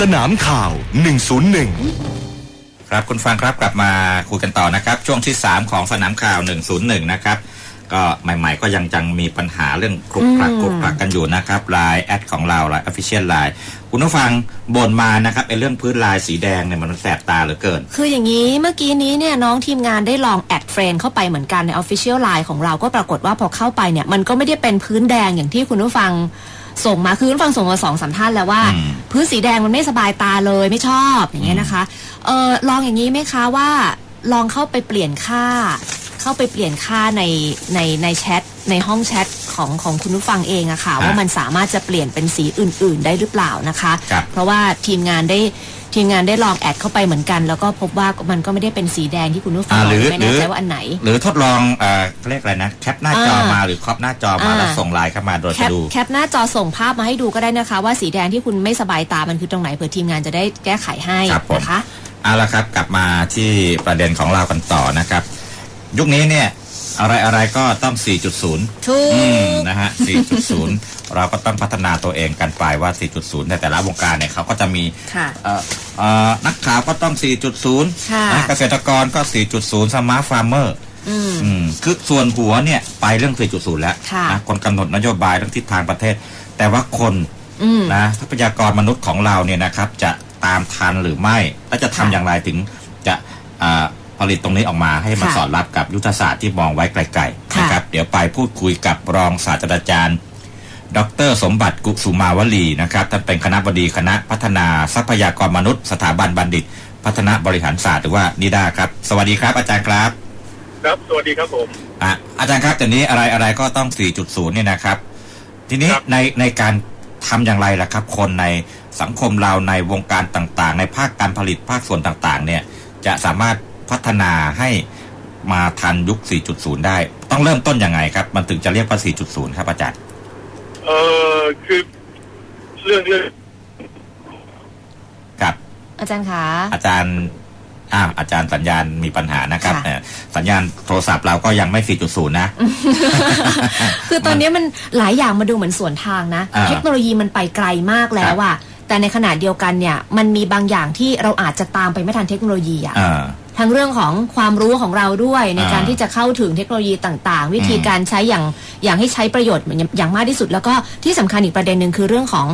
สนามข่าว 101 ครับคุณฟังครับกลับมาคุยกันต่อนะครับ ช่วงที่ 3 ของสนามข่าว 101 นะครับก็ใหม่ ๆ ก็ยังจังมีปัญหาเรื่องคลุกคลักอืมคลุกคลักกันอยู่นะครับไลน์แอดของเราไลน์ official ไลน์คุณผู้ฟังบ่นมานะครับไอ้เรื่องพื้นลายสีแดงเนี่ยมันแสบตาเหลือเกิน คืออย่างนี้เมื่อกี้นี้เนี่ยน้องทีมงานได้ลองแอดเฟรนเข้าไปเหมือนกันใน Official Line ของเราก็ปรากฏว่าพอเข้าไปเนี่ยมันก็ไม่ได้เป็นพื้นแดงอย่างที่คุณผู้ฟัง ส่งมาคือคุณผู้ฟังส่งมาสองสามท่านแล้วว่าอืมพื้นสีแดงมันไม่สบายตาเลยไม่ชอบอย่างเงี้ยนะคะเออลองอย่างนี้ไหมคะว่า ลองเข้าไปเปลี่ยนค่า เข้าไปเปลี่ยนค่าในในในแชทในห้องแชทของของคุณผู้ฟังเองอะค่ะครับว่ามันสามารถจะเปลี่ยนเป็นสีอื่น ๆ ได้หรือเปล่านะคะครับเพราะว่าทีมงานได้ ทีมงานได้ลองแอดเข้าไปเหมือนกัน แล้วก็พบว่ามันก็ไม่ได้เป็นสีแดงที่คุณผู้ฟังอ่าบหรืออกไม่แน่หรือใจว่าอันไหน หรือทดลองเอ่อเขาเรียกอะไรนะแคปหน้าจออ่ามมาหรือครอบหน้าจอมาอ่าแล้วส่งไลน์เข้ามาโดยแคจะปดูแคปหน้าจอส่งภาพมาให้ดูก็ได้นะคะ ว่าสีแดงที่คุณไม่สบายตามันคือตรงไหนเผื่อทีมงานจะได้แก้ไขให้ครับผมนะคะเอาละครับกลับมาที่ประเด็นของเรากันต่อนะครับ ยุคนี้เนี่ย อะไรอะไรๆก็ต้อง 4.0 ถูอืมก นะฮะ 4.0 เราก็ต้องพัฒนาตัวเองกันไปว่า 4.0 ในแต่ละวงการเนี่ยเขาก็จะมีค่ะเอ่อเอ่อนักข่าวก็ต้อง4.0ค่ะนะเกษตรกรก็ 4.0 สมาร์ทฟาร์มเมอร์ อืม อืมคือส่วนหัวเนี่ยไปเรื่อง 4.0 แล้วค่ะ นะคนกำหนดนโยบายเรื่องทิศทางประเทศ แต่ว่าคนอืม นะทรัพยากรมนุษย์ของเราเนี่ยนะครับ จะตามทันหรือไม่ และจะทำค่ะ อย่างไรถึงจะอ่า ผลิตตรงนี้ออกมาให้มันค่ะสอดรับกับยุทธศาสตร์ที่มองไว้ไกลๆค่ะนะครับ เดี๋ยวไปพูดคุยกับรองศาสตราจารย์ ดร สมบัติกุสุมาวลีนะครับท่านเป็นคณะบดีคณะพัฒนาทรัพยากรมนุษย์ สถาบันบัณฑิต พัฒนาบริหารศาสตร์หรือว่านิดาครับ สวัสดีครับ อาจารย์ครับ ครับสวัสดีครับผมอะอาจารย์ครับแต่นี้อะไรอะไรก็ต้อง 4.0 เนี่ยนะครับ ทีนี้ครับในในการทำอย่างไรล่ะครับ คนในสังคมเราในวงการต่างๆ ในภาคการผลิตภาคส่วนต่างๆ เนี่ย จะสามารถ พัฒนาให้มาทันยุค 4.0 ได้ ต้องเริ่มต้นยังไงครับ มันถึงจะเรียกว่า 4.0 ครับอาจารย์ เอ่อคือเรื่องเรื่องครับ อาจารย์คะอาจารย์อ้าวอาจารย์สัญญาณมีปัญหานะครับค่ะเอ่อสัญญาณโทรศัพท์เราก็ยังไม่ 4.0 นะ คือตอนนี้มันหลายอย่างมาดูเหมือนสวนทางนะอ่าเทคโนโลยีมันไปไกลมากแล้วอะแต่ในขณะเดียวกันเนี่ย มันมีบางอย่างที่เราอาจจะตามไปไม่ทันเทคโนโลยีอะอ่า ทั้งเรื่องของความรู้ของเราด้วย ในอ่าการที่จะเข้าถึงเทคโนโลยีต่างๆ วิธีอืมการใช้อย่างอย่างให้ใช้ประโยชน์อย่างอย่างมากที่สุด แล้วก็ที่สำคัญอีกประเด็นหนึ่งคือเรื่องของ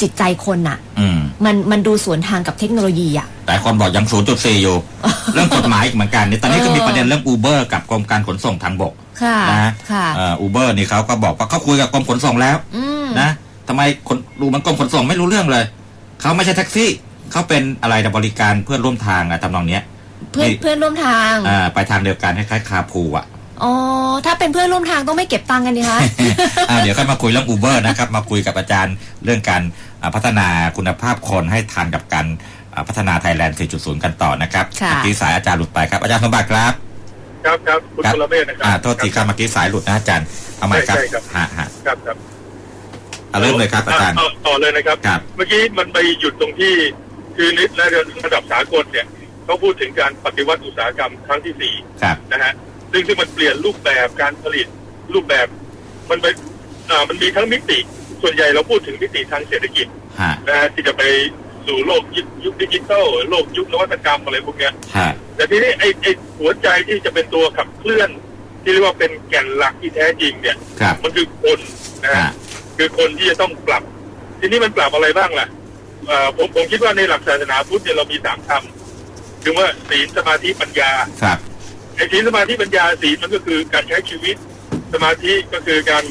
จิตใจคนน่ะอืมมันมันดูสวนทางกับเทคโนโลยีอะหลายคนบอกยัง 0.4 อยู่ เรื่องกฎหมายอีกเหมือนกันนี่ตอนนี้ก็มีประเด็นเรื่องอูเบอร์กับกรมการขนส่งทางบกค่ะนะค่ะอูเบอร์นี่เขาก็บอกว่าเขาคุยกับกรมขนส่งแล้วอืมนะทำไมคนดูมันกรมขนส่งไม่รู้เรื่องเลย เขาไม่ใช่แท็กซี่ เขาเป็นอะไรนะบริการเพื่อนร่วมทางอะทำนองเนี้ย เพื่อนนี่เพื่อนร่วมทางอ่าไปทางเดียวกันคล้ายๆคาพูอะอ๋อ ถ้าเป็นเพื่อนร่วมทางต้องไม่เก็บตังค์กันดีคะอ่าเดี๋ยวค่อยมาคุยเรื่องอูเบอร์นะครับ มาคุยกับอาจารย์เรื่องการอ่าพัฒนาคุณภาพคนให้ทันกับการอ่าพัฒนาไทยแลนด์ 4.0 กันต่อนะครับค่ะเมื่อกี้สายอาจารย์หลุดไปครับ อาจารย์สมบัติครับ ครับครับคุณครับพลเมศนะครัอ่าโทษทีครับเมื่อกี้สายหลุดนะอาจารย์เอาใหม่ครับใช่ครับฮะฮะครับครับเอาเริ่มเลยครับอาจารย์ต่ต่อเลยนะครับครับ เมื่อกี้มันไปหยุดตรงที่คือในระดับสากลเนี่ย เขาพูดถึงการปฏิวัติอุตสาหกรรมครั้งที่สี่ครับนะฮะซึ่งซึ่งมันเปลี่ยนรูปแบบการผลิตรูปแบบ มันไปอ่ามันมีทั้งมิติ ส่วนใหญ่เราพูดถึงมิติทางเศรษฐกิจฮะนะฮะที่จะไปสู่โลกยุคยุคดิจิทัลโลกยุคนวัตกรรมอะไรพวกเนี้ยฮะแต่ทีนี้ไอ้ไอ้หัวใจที่จะเป็นตัวขับเคลื่อน ที่เรียกว่าเป็นแก่นหลักที่แท้จริงเนี่ยครับมันคือคนนะฮะฮะคือคนที่จะต้องปรับ ทีนี้มันปรับอะไรบ้างล่ะเอ่อผมผมคิดว่าในหลักศาสนาพุทธเนี่ยเรามีสามคำ คือว่าศีลสมาธิปัญญาครับไอ้ศีลสมาธิปัญญาศีลมันก็คือการใช้ชีวิต สมาธิก็คือการ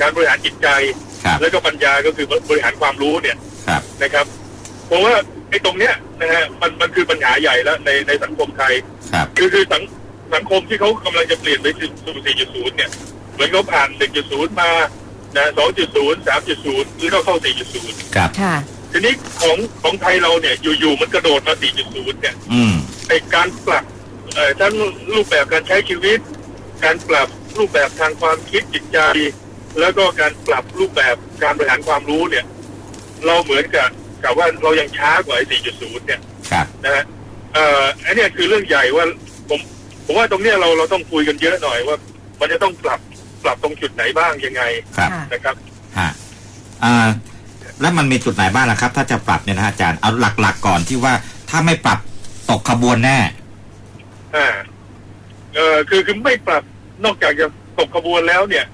การบริหารจิตใจครับแล้วก็ปัญญาก็คือบริหารความรู้เนี่ยครับนะครับผมว่าไอ้ตรงเนี้ยนะฮะมันมันคือปัญหาใหญ่แล้วในในสังคมไทยครับคือคือสังสังคมที่เขากำลังจะเปลี่ยนไปสู่ 4.0 เนี่ย เหมือนเขาผ่าน 1.0 มานะ2.0 3.0 หรือเขาเข้า 4.0 ครับค่ะ ทีนี้ของของไทยเราเนี่ย อยู่ๆมันกระโดดมา 4.0 เนี่ยอืมไอการปรับเอ่อทั้งรูปแบบการใช้ชีวิต การปรับรูปแบบทางความคิดจิตใจ แล้วก็การปรับรูปแบบการบริหารความรู้เนี่ย เราเหมือนกับกับว่าเรายังช้ากว่าไอ้4.0 เนี่ยครับ นะฮะเอ่ออันเนี้ยคือเรื่องใหญ่ว่าผมผมว่าตรงเนี้ยเราเราต้องคุยกันเยอะหน่อยว่า มันจะต้องปรับปรับตรงจุดไหนบ้างยังไงครับ ค่ะ นะครับ ฮะอ่า แล้วมันมีจุดไหนบ้างล่ะครับ ถ้าจะปรับเนี่ยนะฮะอาจารย์เอาหลักๆก่อนที่ว่าถ้าไม่ปรับตกขบวนแน่อ่าเออคือคือไม่ปรับนอกจากจะตกขบวนแล้วเนี่ย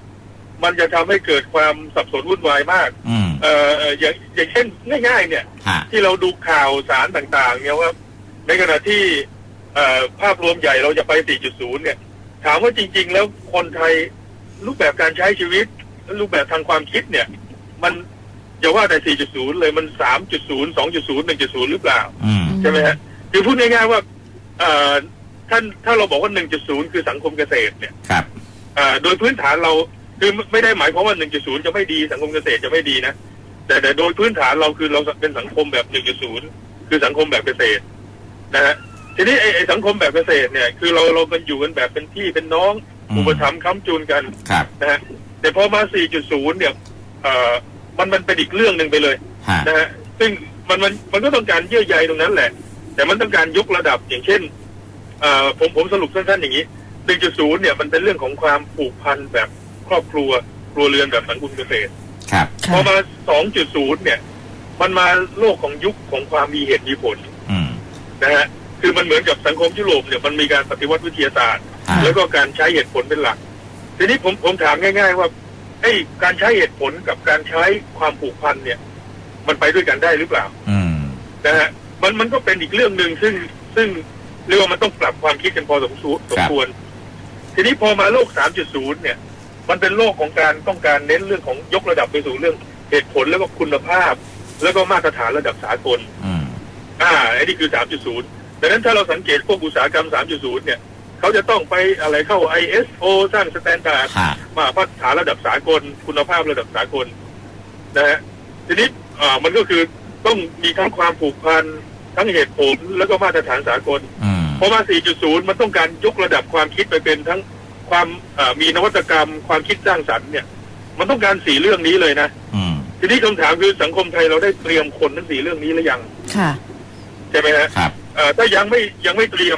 มันจะทำให้เกิดความสับสนวุ่นวายมาก อืม เออเอ่ออย่างอย่างเช่นง่าย ๆ เนี่ย ฮะ ที่เราดูข่าวสารต่าง ๆ เนี่ยว่าในขณะที่เอ่อภาพรวมใหญ่เราจะไป 4.0 เนี่ย ถามว่าจริง ๆ แล้วคนไทยรูปแบบการใช้ชีวิต รูปแบบทางความคิดเนี่ย มัน อย่าว่าแต่ 4.0 เลยมัน 3.0 2.0 1.0 หรือเปล่า อืม ใช่ไหมฮะคือพูดง่ายๆว่าเอ่อท่านถ้าเราบอกว่า 1.0 คือสังคมเกษตรเนี่ยครับ เอ่อโดยพื้นฐานเราคือไม่ได้หมายความว่า 1.0 จะไม่ดีสังคมเกษตรจะไม่ดีนะแต่แต่โดยพื้นฐานเราคือเราเป็นสังคมแบบ 1.0 คือสังคมแบบเกษตรนะฮะทีนี้ไอ้ไอ้สังคมแบบเกษตรเนี่ยคือเราเราเป็นอยู่กันแบบเป็นพี่เป็นน้องอืม อุปถัมภ์ค้ำจูนกัน ครับ นะฮะแต่พอมา 4.0 เนี่ยเอ่อ มันมันเป็นอีกเรื่องหนึ่งไปเลยฮะนะฮะซึ่งมันมันมันก็ต้องการเยื่อใยตรงนั้นแหละ แต่มันต้องการยกระดับอย่างเช่นเอ่อผมผมสรุปสั้นๆอย่างนี้1.0เนี่ยมันเป็นเรื่องของความผูกพันแบบครอบครัวครัวเรือนแบบสังคมเกษตรครับพอมา2.0เนี่ย มันมาโลกของยุคของความมีเหตุมีผลอืมนะฮะคือมันเหมือนกับสังคมยุโรปเนี่ยมันมีการปฏิวัติวิทยาศาสตร์ฮะแล้วก็การใช้เหตุผลเป็นหลัก ทีนี้ผมผมถามง่าย ๆ ว่า ไอ้การใช้เหตุผลกับการใช้ความผูกพันเนี่ย มันไปด้วยกันได้หรือเปล่า อืมนะฮะมันมันก็เป็นอีกเรื่องหนึ่งซึ่งซึ่งเรียกว่ามันต้องปรับความคิดกันพอสมควรสมควรทีนี้พอมาโลก 3.0 เนี่ย มันเป็นโลกของการต้องการเน้นเรื่องของยกระดับไปสู่เรื่องเหตุผลแล้วก็คุณภาพ แล้วก็มาตรฐานระดับสากลอืมอ่าไอ้นี่คือ 3.0ดังนั้นถ้าเราสังเกตพวกอุตสาหกรรม 3.0 เนี่ย เขาจะต้องไปอะไรเข้า ISO สร้างสแตนดาร์ดฮะมาพัฒนาระดับสากล คุณภาพระดับสากลนะฮะทีนี้อ่ามันก็คือต้องมีทั้งความผูกพันทั้งเหตุผลแล้วก็มาตรฐานสากลอืมพอมา4.0 มันต้องการยกระดับความคิดไปเป็นทั้งความอ่ามีนวัตกรรม ความคิดสร้างสรรค์เนี่ย มันต้องการสี่เรื่องนี้เลยนะอืมทีนี้คำถามคือสังคมไทยเราได้เตรียมคนทั้งสี่เรื่องนี้หรือยัง ค่ะ ใช่ไหมฮะครับเอ่อถ้ายังไม่ยังไม่เตรียม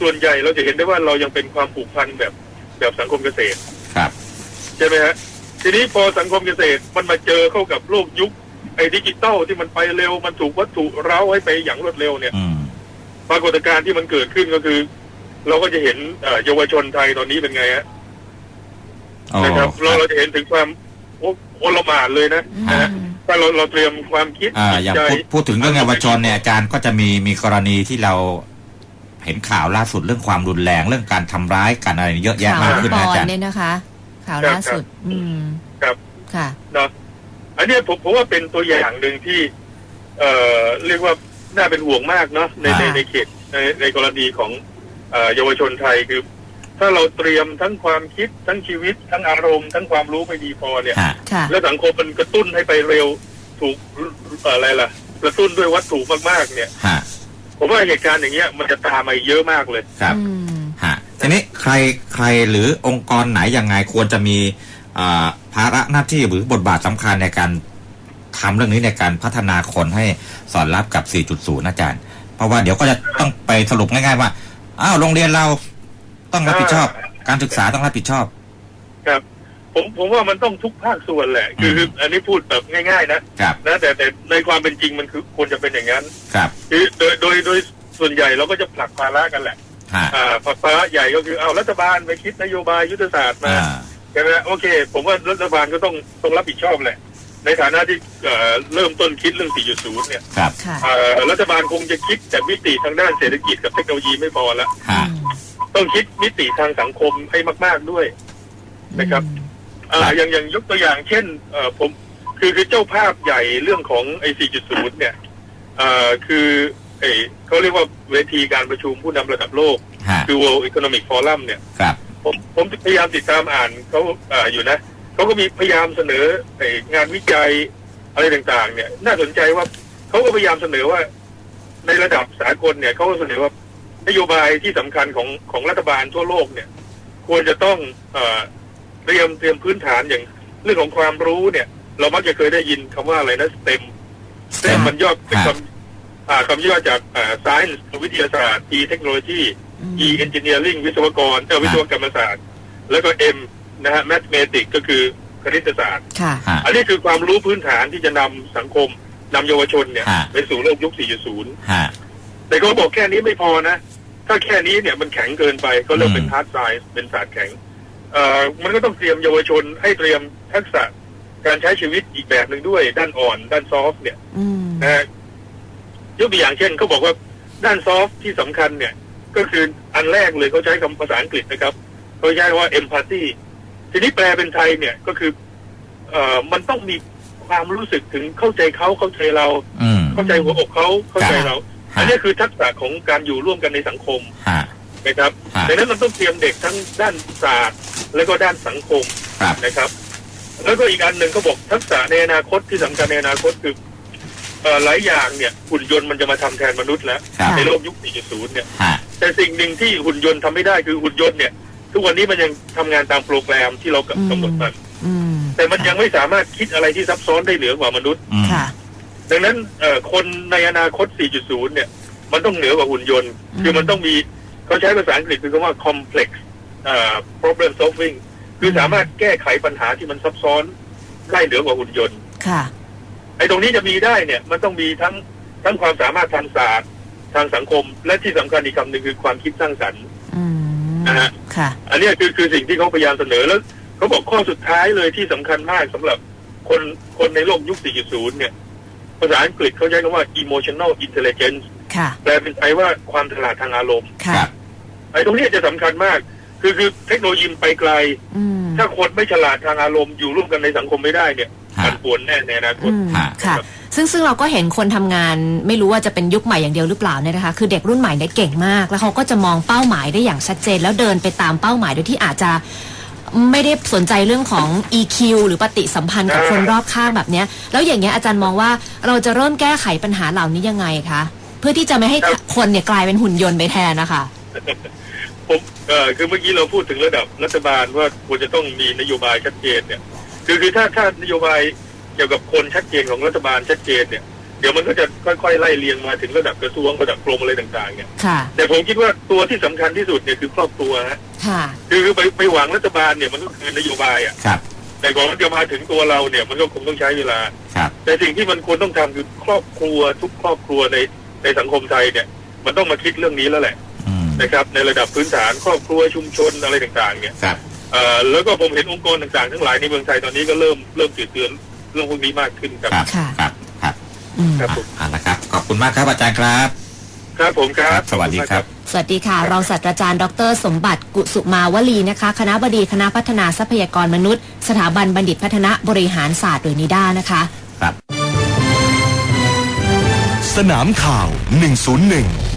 ส่วนใหญ่เราจะเห็นได้ว่าเรายังเป็นความผูกพันแบบแบบสังคมเกษตรครับ ใช่ไหมฮะทีนี้พอสังคมเกษตรมันมาเจอเข้ากับโลกยุคไอ้ดิจิตอลที่มันไปเร็วมันถูกวัตถุเร้าให้ไปอย่างรวดเร็วเนี่ยอืมปรากฏการณ์ที่มันเกิดขึ้นก็คือ เราก็จะเห็นเอ่อเยาวชนไทยตอนนี้เป็นไงฮะโอ้นะครับเราเราจะเห็นถึงความโอโอลหมานเลยนะอืนะฮะมถ้าเราเราเตรียมความคิดอ่าจิตอย่างใจพูดพูดถึงเรื่องเยาวชนเนี่ยอาจารย์ก็จะมีมีกรณีที่เรา เห็นข่าวล่าสุดเรื่องความรุนแรงเรื่องการทำร้ายกันอะไรเยอะแยะข่าวมากลูขึ้กนบนะออาลจารย์เนี่ยนะคะ ข่าวล่าสุด อืมครับค่ะเนาะอันเนี้ยผมผมว่าเป็นตัวอย่างหนึ่งที่ เอ่อเรียกว่าน่าเป็นห่วงมากเนาะในในอ่าในเขตในในกรณีของเอ่อเยาวชนไทยคือ ถ้าเราเตรียมทั้งความคิดทั้งชีวิต ทั้งอารมณ์ ทั้งความรู้ไม่ดีพอเนี่ยฮะค่ะแล้วสังคมมันกระตุ้นให้ไปเร็วถูกเอ่ออะไรล่ะกระตุ้นด้วยวัตถุมากๆ เนี่ยฮะ ผมว่าเหตุการณ์อย่างเงี้ยมันจะตามมาเยอะมากเลย ครับอืมฮะทีนี้ใครใครหรือองค์กรไหนยังไงควรจะมีอ่าภาระหน้าที่หรือบทบาทสำคัญในการทำเรื่องนี้ในการพัฒนาคนให้สอดรับกับ 4.0อาจารย์ เพราะว่าเดี๋ยวก็จะต้องไปสรุปง่ายๆว่า อ้าวโรงเรียนเราต้องรับผิดชอบ การศึกษาต้องรับผิดชอบ ครับ ผมผมว่ามันต้องทุกภาคส่วนแหละ คืออืมอันนี้พูดแบบง่ายๆนะครับนะแต่แต่ในความเป็นจริงมันคือควรจะเป็นอย่างนั้นครับคือโดยโดยโดยส่วนใหญ่เราก็จะผลักภาระกันแหละฮะอ่าผลักภาระใหญ่ก็คือเอารัฐบาลไปคิดนโยบายยุทธศาสตร์มาอ่าใช่ไหมโอเค ผมว่ารัฐบาลก็ต้องต้องรับผิดชอบแหละ ในฐานะที่เอ่อเริ่มต้นคิดเรื่อง 4.0 เนี่ยครับค่ะเอ่อรัฐบาลคงจะคิดแต่มิติทางด้านเศรษฐกิจกับเทคโนโลยีไม่พอละฮะต้องคิดมิติทางสังคมให้มาก ๆด้วยนะครับ อ่าอย่างอย่างยกตัวอย่างเช่นเอ่อผมคือคือเจ้าภาพใหญ่เรื่องของไอ้4.0 เนี่ยเอ่อคือไอ้เขาเรียกว่าเวทีการประชุมผู้นำระดับโลก ฮะคือ World Economic Forum เนี่ย ครับผมผมพยายามติดตามอ่านเขาอ่าอยู่นะเขาก็มีพยายามเสนอไอ้งานวิจัยอะไรต่างๆ เนี่ย น่าสนใจว่าเขาก็พยายามเสนอว่า ในระดับสากลเนี่ยเขาก็เสนอว่านโยบายที่สำคัญของของรัฐบาลทั่วโลกเนี่ย ควรจะต้องเอ่อ เตรียมเตรียมพื้นฐานอย่างเรื่องของความรู้เนี่ย เรามักจะเคยได้ยินคำว่าอะไรนะ STEM STEM มันย่อเป็นคำอ่าคำย่อจากอ่า Science วิทยาศาสตร์ E Technology อืม E Engineering วิศวกรเออวิศวกรรมศาสตร์ แล้วก็ M นะฮะ Mathematics ก็คือคณิตศาสตร์ค่ะฮะอันนี้คือความรู้พื้นฐานที่จะนำสังคมนำเยาวชนเนี่ยฮะไปสู่โลกยุค 4.0ฮะแต่เขาบอกแค่นี้ไม่พอนะ ถ้าแค่นี้เนี่ยมันแข็งเกินไปก็เริ่มเป็นอืมฮาร์ดไซส์เป็นศาสตร์แข็งเอ่อ มันก็ต้องเตรียมเยาวชนให้เตรียมทักษะการใช้ชีวิตอีกแบบหนึ่งด้วย ด้านอ่อน ด้านซอฟต์เนี่ยอืมนะฮะยกตัวอย่างเช่นเขาบอกว่าด้านซอฟต์ที่สำคัญเนี่ย ก็คืออันแรกเลยเขาใช้คำภาษาอังกฤษนะครับเขาใช้คำว่า empathy ทีนี้แปลเป็นไทยเนี่ยก็คือ เอ่อมันต้องมีความรู้สึกถึงเข้าใจเขาเข้าใจเราอืมเข้าใจหัวอกเขาเข้าใจเราฮะอันนี้คือทักษะของการอยู่ร่วมกันในสังคมฮะนะครับฮะดังนั้นมันต้องเตรียมเด็กทั้งด้านศาสตร์ และก็ด้านสังคมครับนะครับ แล้วก็อีกอันหนึ่งเขาบอกทักษะในอนาคตที่สำคัญในอนาคตคือเอ่อหลายอย่างเนี่ยหุ่นยนต์มันจะมาทำแทนมนุษย์แล้วครับในโลกยุค 4.0 เนี่ยฮะแต่สิ่งหนึ่งที่หุ่นยนต์ทำไม่ได้คือหุ่นยนต์เนี่ย ทุกวันนี้มันยังทำงานตามโปรแกรมที่เรากำหนดมันอืมแต่มันยังไม่สามารถคิดอะไรที่ซับซ้อนได้เหนือกว่ามนุษย์อืมค่ะดังนั้นเอ่อคนในอนาคต 4.0 เนี่ย มันต้องเหนือกว่าหุ่นยนต์อืมคือมันต้องมีเขาใช้ภาษาอังกฤษคือคำว่า complex เอ่อ problem solving คือสามารถแก้ไขปัญหาที่มันซับซ้อนได้เหนือกว่าหุ่นยนต์ ค่ะ ไอ้ตรงนี้จะมีได้เนี่ย มันต้องมีทั้งทั้งความสามารถทางศาสตร์ทางสังคม และที่สำคัญอีกคำหนึ่งคือความคิดสร้างสรรค์อืมนะฮะค่ะ อันเนี้ยคือคือสิ่งที่เขาพยายามเสนอแล้วเขาบอกข้อสุดท้ายเลยที่สำคัญมากสำหรับคนคนในโลกยุค 4.0 เนี่ย ภาษาอังกฤษเขาใช้คำว่า emotional intelligence ค่ะแปลเป็นไทยว่าความฉลาดทางอารมณ์ค่ะครับไอ้ตรงเนี้ยจะสำคัญมาก คือคือเทคโนโลยีไปไกลอืมถ้าคนไม่ฉลาดทางอารมณ์อยู่ร่วมกันในสังคมไม่ได้เนี่ยฮะมันปวนแน่ในอนาคอืตมฮะค่ะ ซึ่งซึ่งเราก็เห็นคนทำงานไม่รู้ว่าจะเป็นยุคใหม่อย่างเดียวหรือเปล่าเนี่ยนะคะ คือเด็กรุ่นใหม่เนี่ยเก่งมาก แล้วเขาก็จะมองเป้าหมายได้อย่างชัดเจน แล้วเดินไปตามเป้าหมายโดยที่อาจจะไม่ได้สนใจเรื่องของ EQ หรือปฏิสัมพันธ์กับอ่าคนรอบข้างแบบเนี้ยแล้วอย่างเงี้ยอาจารย์มองว่าเราจะเริ่มแก้ไขปัญหาเหล่านี้ยังไงคะ เพื่อที่จะไม่ให้คนเนี่ยกลายเป็นหุ่นยนต์ไปแทนนะคะ ผมเอ่อคือเมื่อกี้เราพูดถึงระดับรัฐบาลว่าควรจะต้องมีนโยบายชัดเจนเนี่ยคือคือถ้าถ้านโยบายเกี่ยวกับคนชัดเจนของรัฐบาลชัดเจนเนี่ยเดี๋ยวมันก็จะค่อยๆไล่เรียงมาถึงระดับกระทรวงระดับกรมอะไรต่างๆเนี่ยค่ะ แต่ผมคิดว่าตัวที่สำคัญที่สุดเนี่ยคือครอบครัวฮะค่ะ คือคือไปไปหวังรัฐบาลเนี่ยมันก็คือนโยบายอะครับ แต่ก่อนมันจะมาถึงตัวเราเนี่ยมันก็คงต้องใช้เวลา ครับ แต่สิ่งที่มันควรต้องทำคือครอบครัวทุกครอบครัวในในสังคมไทยเนี่ย มันต้องมาคิดเรื่องนี้แล้วแหละอืม นะครับในระดับพื้นฐานครอบครัวชุมชนอะไรต่างๆเนี่ยครับเอ่อแล้วก็ผมเห็นองค์กรต่างๆ ทั้งหลายในเมืองไทยตอนนี้ก็เริ่มเริ่มตื่นเตือนเรื่องพวกนี้มากขึ้นครับครับค่ะครับครับอืมครับผมอ่านะครับขอบคุณมากครับอาจารย์ครับ ครับผมครับ สวัสดีครับสวัสดีค่ะ รองศาสตราจารย์ ดร สมบัติกุสุมาวลีนะคะ คณะบดีคณะพัฒนาทรัพยากรมนุษย์ สถาบันบัณฑิตพัฒนาบริหารศาสตร์หรือนิด้านะคะ ครับ สนามข่าว 101